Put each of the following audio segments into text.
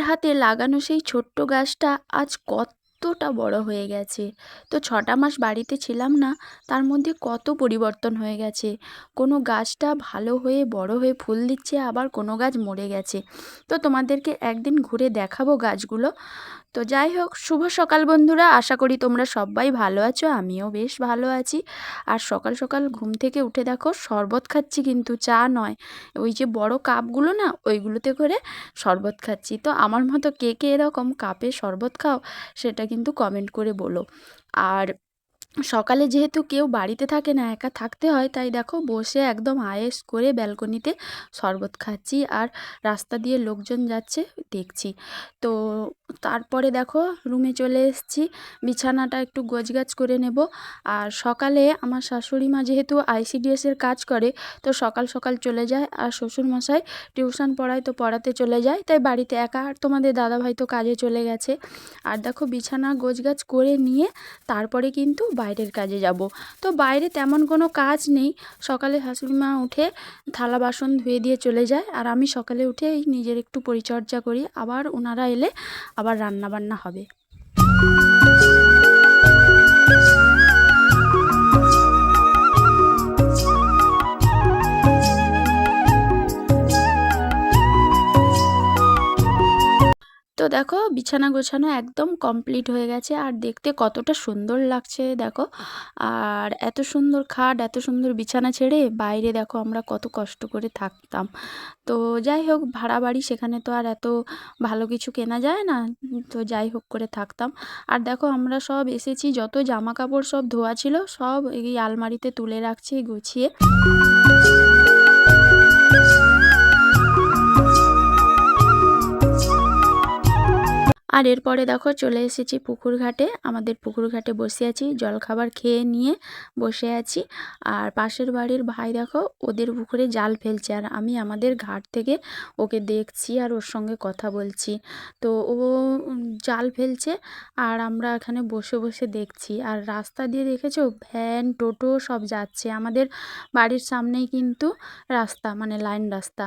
হাতে লাগানো সেই ছোট্ট গাছটা আজ কতটা বড় হয়ে গেছে। তো ছটা মাস বাড়িতে ছিলাম না, তার মধ্যে কত পরিবর্তন হয়ে গেছে। কোনো গাছটা ভালো হয়ে, বড় হয়ে ফুল দিচ্ছে, আবার কোনো গাছ মরে গেছে। তো তোমাদেরকে একদিন ঘুরে দেখাবো গাছগুলো। তো যাই হোক, শুভ সকাল বন্ধুরা। আশা করি তোমরা সবাই ভালো আছো, আমিও বেশ ভালো আছি। আর সকাল সকাল ঘুম থেকে উঠে দেখো, শরবত খাচ্ছি কিন্তু চা নয়। ওই যে বড় কাপগুলো না, ওইগুলোতে করে শরবত খাচ্ছি। তো আমার মতো কে কে এরকম কাপে শরবত খাও, সেটা কিন্তু কমেন্ট করে বলো। আর সকালে যেহেতু কেউ বাড়িতে থাকে না, একা থাকতে হয়, তাই দেখো বসে একদম আয়েস করে ব্যালকনিতে শরবত খাচ্ছি আর রাস্তা দিয়ে লোকজন যাচ্ছে দেখছি। তো তারপরে দেখো রুমে চলে এসেছি, বিছানাটা একটু গোছগাছ করে নেব। আর সকালে আমার শাশুড়ি মা যেহেতু আইসিডিএসের কাজ করে, তো সকাল সকাল চলে যায় আর শ্বশুরমশাই টিউশন পড়ায় তো পড়াতে চলে যায়, তাই বাড়িতে একা। আর তোমাদের দাদাভাই তো কাজে চলে গেছে। আর দেখো বিছানা গোছগাছ করে নিয়ে তারপরে কিন্তু বাইরের কাজে যাব। তো বাইরে তেমন কোনো কাজ নেই। সকালে শাশুড়ি মা উঠে থালা বাসন ধুয়ে দিয়ে চলে যায় আর আমি সকালে উঠে এই নিজের একটু পরিচর্যা করি। আবার ওনারা এলে আবার রান্না বান্না হবে। তো দেখো বিছানা গোছানো একদম কমপ্লিট হয়ে গেছে আর দেখতে কতটা সুন্দর লাগছে দেখো। আর এত সুন্দর খাট, এত সুন্দর বিছানা ছেড়ে বাইরে দেখো আমরা কত কষ্ট করে থাকতাম। তো যাই হোক ভাড়া বাড়ি সেখানে তো আর এত ভালো কিছু কেনা যায় না, তো যাই হোক করে থাকতাম। আর দেখো আমরা সব এসেছি, যত জামা কাপড় সব ধোয়া ছিল সব এই আলমারিতে তুলে রাখছি গুছিয়ে। আর এরপরে দেখো চলে এসেছি পুকুর ঘাটে আমাদের পুকুর ঘাটে বসে আছি, জলখাবার খেয়ে নিয়ে বসে আছি। আর পাশের বাড়ির ভাই দেখো ওদের পুকুরে জাল ফেলছে আর আমি আমাদের ঘাট থেকে ওকে দেখছি আর ওর সঙ্গে কথা বলছি। তো ও জাল ফেলছে আর আমরা এখানে বসে বসে দেখছি। আর রাস্তা দিয়ে দেখেছ? ভ্যান, টোটো সব যাচ্ছে। আমাদের বাড়ির সামনেই কিন্তু রাস্তা মানে লাইন রাস্তা।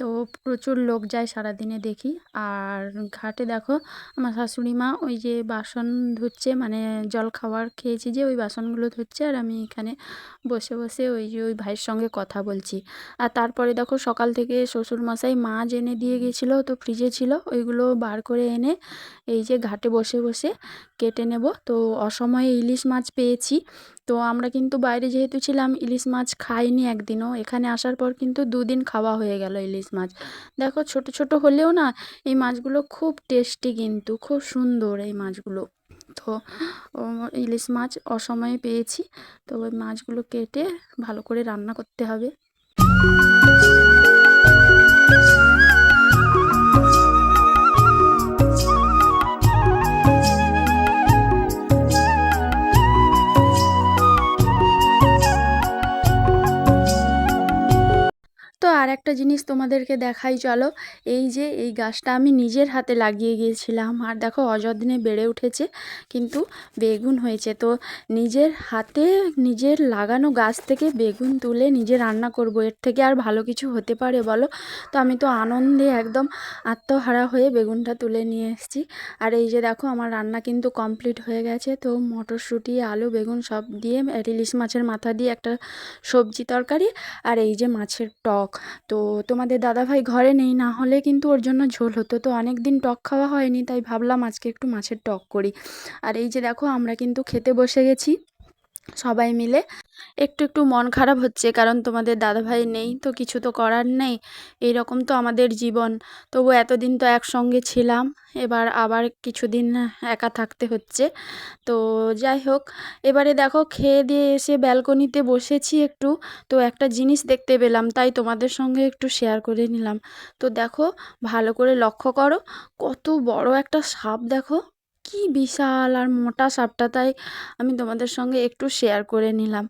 তো প্রচুর লোক যায় সারাদিনে দেখি। আর ঘাটে দেখো, আমার শাশুড়ি মা ওই যে বাসন ধুচ্ছে মানে জল খাবার খেয়েছি যে ওই বাসনগুলো ধুচ্ছে আর আমি এখানে বসে বসে ওই যে ওই ভাইয়ের সঙ্গে কথা বলছি। আর তারপরে দেখো সকাল থেকে শ্বশুরমশাই মাছ এনে দিয়ে গেছিল, তো ফ্রিজে ছিল, ওইগুলো বার করে এনে এই যে ঘাটে বসে বসে কেটে নেব। তো অসময়ে ইলিশ মাছ পেয়েছি। তো আমরা কিন্তু বাইরে যেহেতু ছিলাম, ইলিশ মাছ খাইনি একদিনও। এখানে আসার পর কিন্তু দুদিন খাওয়া হয়ে গেল ইলিশ মাছ। দেখো ছোট ছোট হলেও না, এই মাছগুলো খুব টেস্টি কিন্তু, খুব সুন্দর এই মাছগুলো। তো ইলিশ মাছ অসময়ে পেয়েছি, তো ওই মাছগুলো কেটে ভালো করে রান্না করতে হবে। একটা জিনিস তোমাদেরকে দেখাই, চলো। এই যে, এই গাছটা আমি নিজের হাতে লাগিয়ে গিয়েছিলাম। আর দেখো, অযত্নে বেড়ে উঠেছে, কিন্তু বেগুন হয়েছে। তো নিজের হাতে, নিজের লাগানো গাছ থেকে বেগুন তুলে নিজে রান্না করব। এর থেকে আর ভালো কিছু হতে পারে, বলো? তো আমি তো আনন্দে একদম আত্মহারা হয়ে বেগুনটা তুলে নিয়ে এসেছি। আর এই যে, দেখো, আমার রান্না কিন্তু কমপ্লিট হয়ে গেছে। তো মটরশুঁটি, আলু, বেগুন সব দিয়ে, ইলিশ মাছের মাথা দিয়ে একটা সবজি তরকারি। আর এই যে, মাছের টক। তো তোমাদের দাদাভাই ঘরে নেই, না হলে কিন্তু ওর জন্য ঝোল হতো। তো অনেক দিন টক খাওয়া হয়নি, তাই ভাবলাম আজকে একটু মাছের টক করি। আর এই যে দেখো, আমরা কিন্তু খেতে বসে গেছি। সবাই মিলে। একটু একটু মন খারাপ হচ্ছে কারণ তোমাদের দাদাভাই নেই, তো কিছু তো করার নেই। এই রকম তো আমাদের জীবন। তবু এতদিন তো একসঙ্গে ছিলাম, এবার আবার কিছুদিন একা থাকতে হচ্ছে। তো যাই হোক, এবারে দেখো, খেয়ে দিয়ে এসে ব্যালকনিতে বসেছি একটু। তো একটা জিনিস দেখতে পেলাম, তাই তোমাদের সঙ্গে একটু শেয়ার করে নিলাম। তো দেখো, ভালো করে লক্ষ্য করো, কত বড় একটা সাপ দেখো। কি বিশাল আর মোটা সাপটা তাই আমি তোমাদের সঙ্গে একটু শেয়ার করে নিলাম।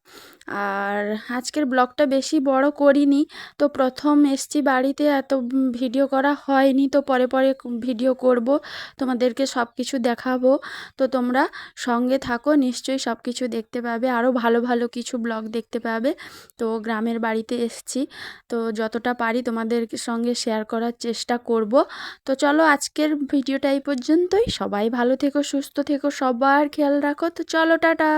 আর আজকের ব্লগটা বেশি বড় করিনি, তো প্রথম এসছি বাড়িতে, এত ভিডিও করা হয়নি, তো পরে পরে ভিডিও করব, তোমাদেরকে সব কিছু দেখাবো। তো তোমরা সঙ্গে থাকো, নিশ্চয়ই সব কিছু দেখতে পাবে আরও ভালো ভালো কিছু ব্লগ দেখতে পাবে। তো গ্রামের বাড়িতে এসছি, তো যতটা পারি তোমাদের সঙ্গে শেয়ার করার চেষ্টা করব। তো চলো আজকের ভিডিওটা এই পর্যন্তই, সবাই ভালো থেকো সুস্থ থেকো সবার খেয়াল রাখো। তো চলো টাটা।